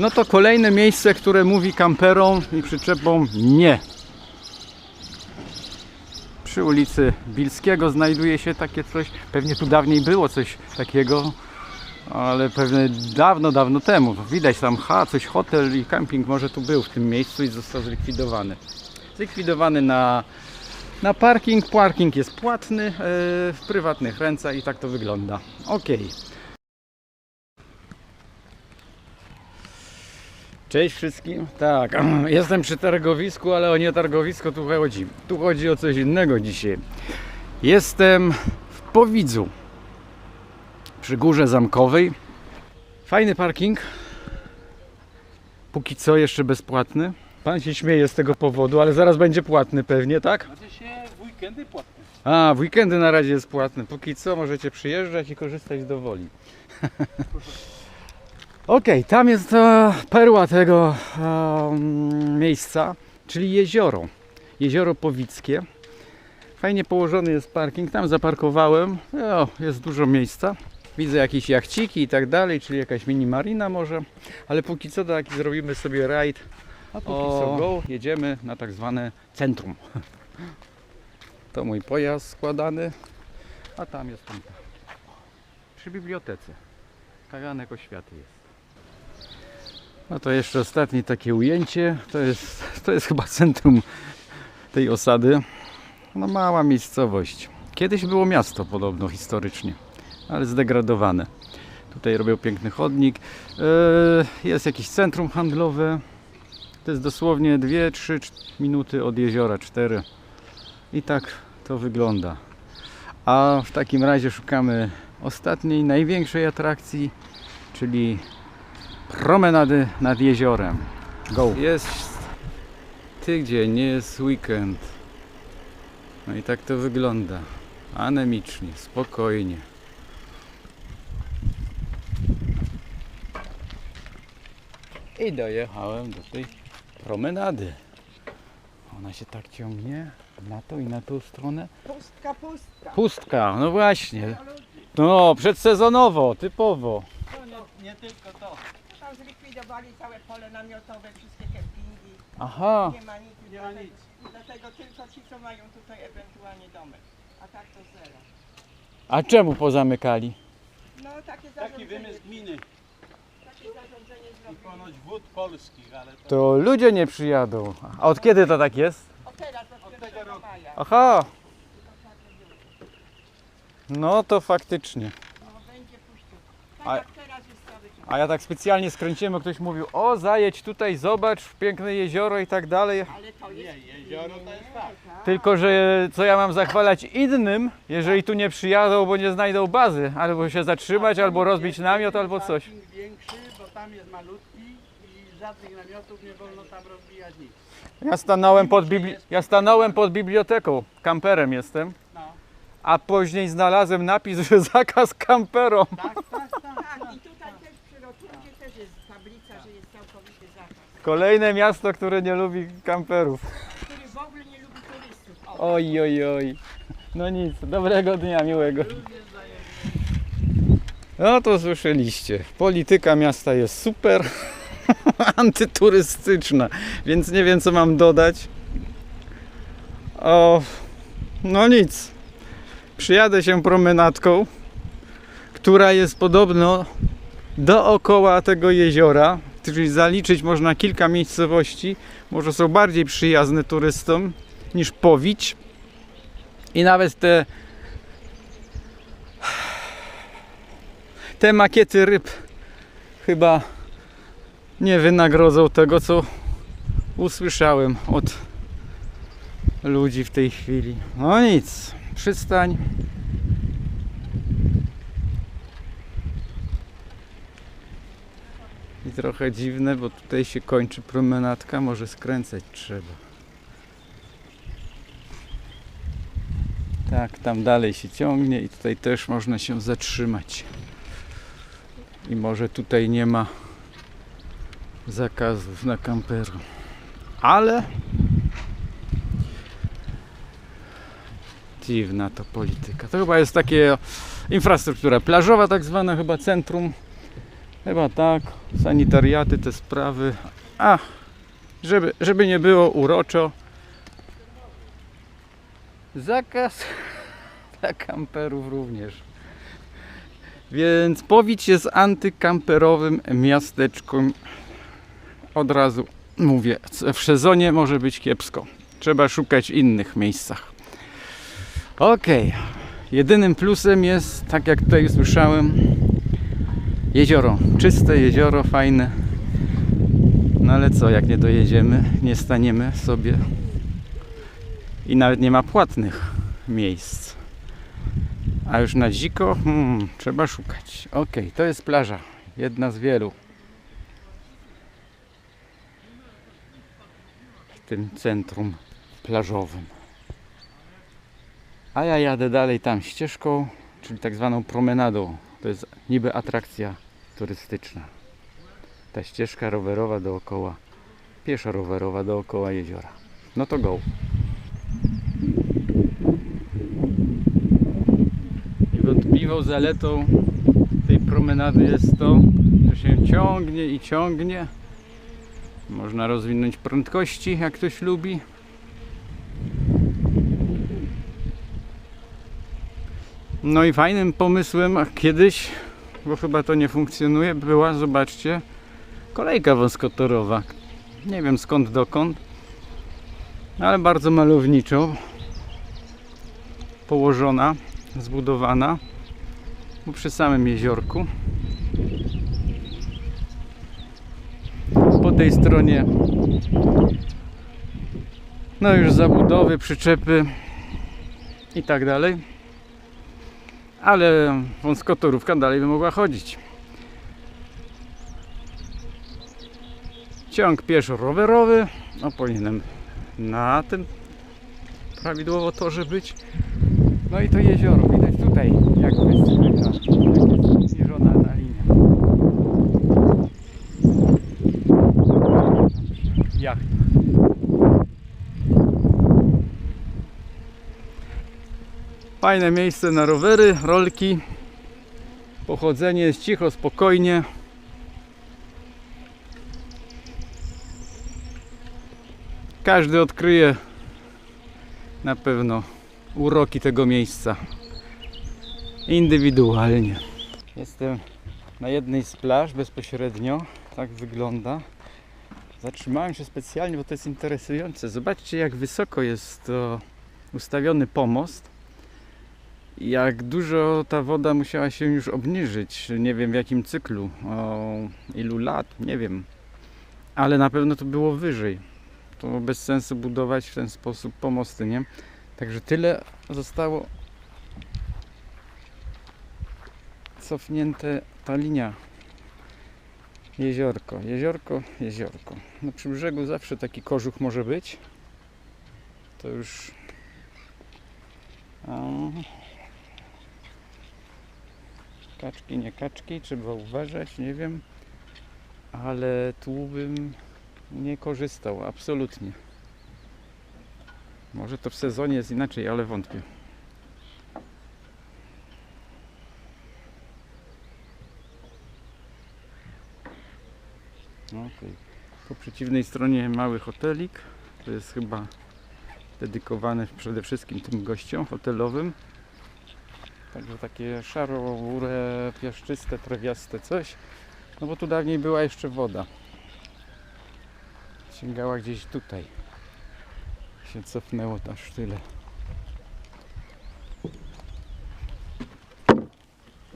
No to kolejne miejsce, które mówi kamperom i przyczepom nie. Przy ulicy Bilskiego znajduje się takie coś. Pewnie tu dawniej było coś takiego, ale pewnie dawno, dawno temu. Widać tam, ha, coś hotel i camping może tu był w tym miejscu i został zlikwidowany. Zlikwidowany na, na parking. Parking jest płatny e, w prywatnych rękach i tak to wygląda. Okej. Cześć wszystkim. Tak, jestem przy targowisku, ale o nie targowisko tu chodzi. Tu chodzi o coś innego dzisiaj. Jestem w Powidzu przy Górze Zamkowej. Fajny parking. Póki co jeszcze bezpłatny. Pan się śmieje z tego powodu, ale zaraz będzie płatny pewnie, tak? Znaczy się w weekendy płatne. A, w weekendy na razie jest płatny. Póki co możecie przyjeżdżać i korzystać z dowoli. Okej, tam jest e, perła tego em, miejsca, czyli jezioro. Jezioro Powickie. Fajnie położony jest parking. Tam zaparkowałem. O, jest dużo miejsca. Widzę jakieś jachciki i tak dalej, czyli jakaś mini marina może. Ale póki co taki zrobimy sobie rajd. A póki O. co go jedziemy na tak zwane centrum. To mój pojazd składany, a tam jest tam. Przy bibliotece. Kaganek oświaty jest. No to jeszcze ostatnie takie ujęcie. To jest, to jest chyba centrum tej osady. No mała miejscowość. Kiedyś było miasto podobno historycznie, ale zdegradowane. Tutaj robią piękny chodnik. Yy, Jest jakieś centrum handlowe. To jest dosłownie 2-3 minuty od jeziora, 4. I tak to wygląda. A w takim razie szukamy ostatniej, największej atrakcji, czyli promenady nad jeziorem. Go! Jest tydzień, nie jest weekend. No i tak to wygląda. Anemicznie, spokojnie. I dojechałem do tej promenady. Ona się tak ciągnie na to i na tą stronę. Pustka, pustka. Pustka, no właśnie. No, przedsezonowo, typowo. To nie, nie tylko to. Tam zlikwidowali całe pole namiotowe, wszystkie kempingi. Aha, Nie ma nic. Nie ma dlatego- nic. Dlatego tylko ci, co mają tutaj ewentualnie domek. A tak to zero. a czemu pozamykali? No takie Taki zarządzenie, wymysł gminy takie zarządzenie i zrobili. ponoć wód polskich, ale to... To ludzie nie przyjadą. A od kiedy to tak jest? O teraz od Od tego 1 roku. maja. Aha. No to faktycznie. No będzie puściu. Tak A- jak teraz jest cały czas. A ja tak specjalnie skręciłem, bo ktoś mówił, o zajedź tutaj, zobacz, piękne jezioro i tak dalej. Ale to Nie, jest... jezioro to jest tak. Tylko, że co ja mam zachwalać innym, jeżeli tu nie przyjadą, bo nie znajdą bazy, albo się zatrzymać, albo rozbić namiot, albo coś. Większy, bo tam jest malutki i żadnych namiotów nie wolno tam rozbijać nic. Ja stanąłem pod, bibli- ja stanąłem pod biblioteką, kamperem jestem, No, a później znalazłem napis, że zakaz kamperom. tak. Tak, i tutaj też przy rotundzie też jest tablica, że jest całkowity zakaz. Kolejne miasto, które nie lubi kamperów. Który w ogóle nie lubi turystów. O, Oj, oj, oj. No nic, dobrego dnia, miłego. No to słyszeliście. Polityka miasta jest super antyturystyczna, więc nie wiem co mam dodać. O, no nic. Przyjadę się promenadką, która jest podobno dookoła tego jeziora, czyli zaliczyć można kilka miejscowości, może są bardziej przyjazne turystom niż Powidź. I nawet te te makiety ryb chyba nie wynagrodzą tego, co usłyszałem od ludzi w tej chwili. No nic, przystań. I trochę dziwne, bo tutaj się kończy promenadka, może skręcać trzeba. Tak, tam dalej się ciągnie i tutaj też można się zatrzymać. I może tutaj nie ma zakazów na kamperu. Ale dziwna to polityka. To chyba jest takie infrastruktura plażowa, tak zwana chyba centrum. Chyba tak. Sanitariaty, te sprawy. A, żeby, żeby nie było uroczo. Zakaz dla kamperów również. Więc Powidź jest antykamperowym miasteczkiem. Od razu mówię, w sezonie może być kiepsko. Trzeba szukać innych miejscach. Okej. Jedynym plusem jest, tak jak tutaj słyszałem, jezioro. Czyste jezioro, fajne. No ale co, jak nie dojedziemy, nie staniemy sobie i nawet nie ma płatnych miejsc. A już na dziko hmm, trzeba szukać. Ok, to jest plaża. Jedna z wielu. W tym centrum plażowym. A ja jadę dalej tam ścieżką, czyli tak zwaną promenadą. To jest niby atrakcja turystyczna. Ta ścieżka rowerowa dookoła, pieszo rowerowa dookoła jeziora. No to go. Niewątpliwą zaletą tej promenady jest to, że się ciągnie i ciągnie. Można rozwinąć prędkości, jak ktoś lubi. No i fajnym pomysłem kiedyś, bo chyba to nie funkcjonuje, była, zobaczcie, kolejka wąskotorowa. Nie wiem skąd dokąd, ale bardzo malowniczo położona, zbudowana przy samym jeziorku. Po tej stronie no już zabudowy, przyczepy i tak dalej. Ale wąskotorówka dalej by mogła chodzić. Ciąg pieszo-rowerowy, no powinienem na tym prawidłowo torze być. No i to jezioro, widać tutaj jak wysycha, jak jest zniżona ta linia. Jachta. Fajne miejsce na rowery, rolki. Pochodzenie jest cicho, spokojnie. Każdy odkryje na pewno uroki tego miejsca indywidualnie. Jestem na jednej z plaż bezpośrednio, tak wygląda. Zatrzymałem się specjalnie, bo to jest interesujące. Zobaczcie, jak wysoko jest to ustawiony pomost. Jak dużo ta woda musiała się już obniżyć. Nie wiem w jakim cyklu, o ilu lat, nie wiem. Ale na pewno to było wyżej. To bez sensu budować w ten sposób pomosty, nie? Także tyle zostało cofnięte ta linia. Jeziorko, jeziorko, jeziorko. No przy brzegu zawsze taki kożuch może być. To już. A... Kaczki, nie kaczki, trzeba uważać, nie wiem. Ale tu bym nie korzystał, absolutnie. Może to w sezonie jest inaczej, ale wątpię. Okej. Po przeciwnej stronie mały hotelik. To jest chyba dedykowany przede wszystkim tym gościom hotelowym. Także takie szaro-burę, piaszczyste, trawiaste coś. No bo tu dawniej była jeszcze woda. Sięgała gdzieś tutaj się cofnęło aż tyle.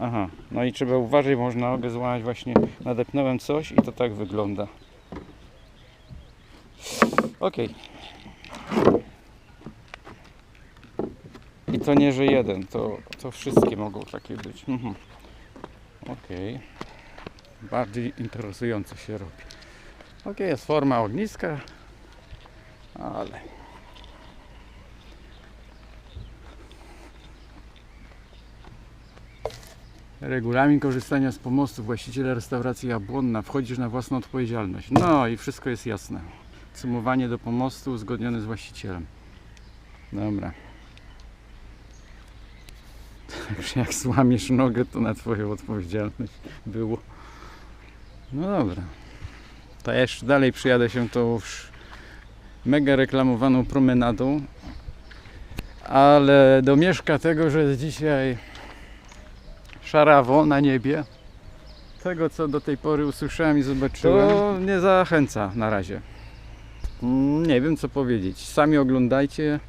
Aha, no i trzeba uważać, można nogę złamać właśnie, nadepnąłem coś i to tak wygląda. Ok. I to nie, że jeden, to, to wszystkie mogą takie być. Mhm. Ok. Bardziej interesująco się robi. Ok, jest forma ogniska, ale Regulamin korzystania z pomostu właściciela restauracji Jabłonna. Wchodzisz na własną odpowiedzialność. No i wszystko jest jasne. Sumowanie do pomostu uzgodnione z właścicielem. Dobra. Także jak złamiesz nogę, to na Twoją odpowiedzialność było. No dobra. To ja jeszcze dalej przyjadę się tą już mega reklamowaną promenadą. Ale domieszka tego, że jest dzisiaj szarawo na niebie. Tego, co do tej pory usłyszałem i zobaczyłem, to nie zachęca na razie. Mm, Nie wiem, co powiedzieć. Sami oglądajcie,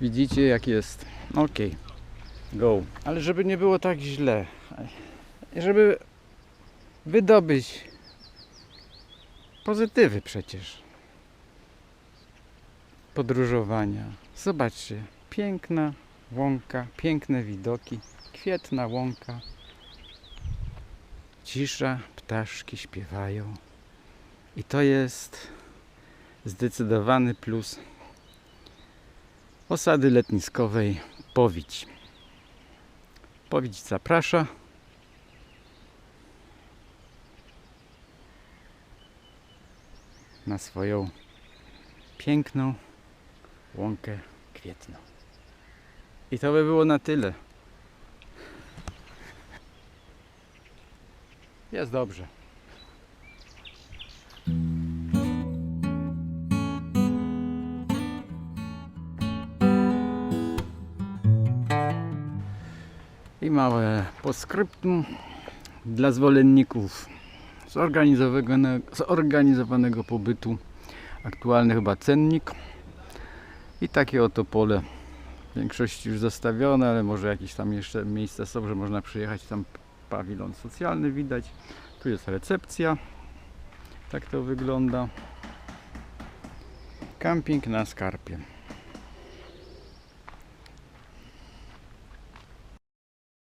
widzicie, jak jest. Okej, go. Ale żeby nie było tak źle, żeby wydobyć pozytywy przecież podróżowania. Zobaczcie, piękna łąka, piękne widoki, kwietna łąka, cisza, ptaszki śpiewają. I to jest zdecydowany plus osady letniskowej Powidź. Powidź zaprasza. na swoją piękną łąkę kwietną. I to by było na tyle. Jest dobrze. Małe postscriptum dla zwolenników zorganizowanego, zorganizowanego pobytu. Aktualny chyba cennik. I takie oto pole. W większości już zostawione, ale może jakieś tam jeszcze miejsca są, że można przyjechać. Tam pawilon socjalny widać. Tu jest recepcja. Tak to wygląda. Camping na skarpie.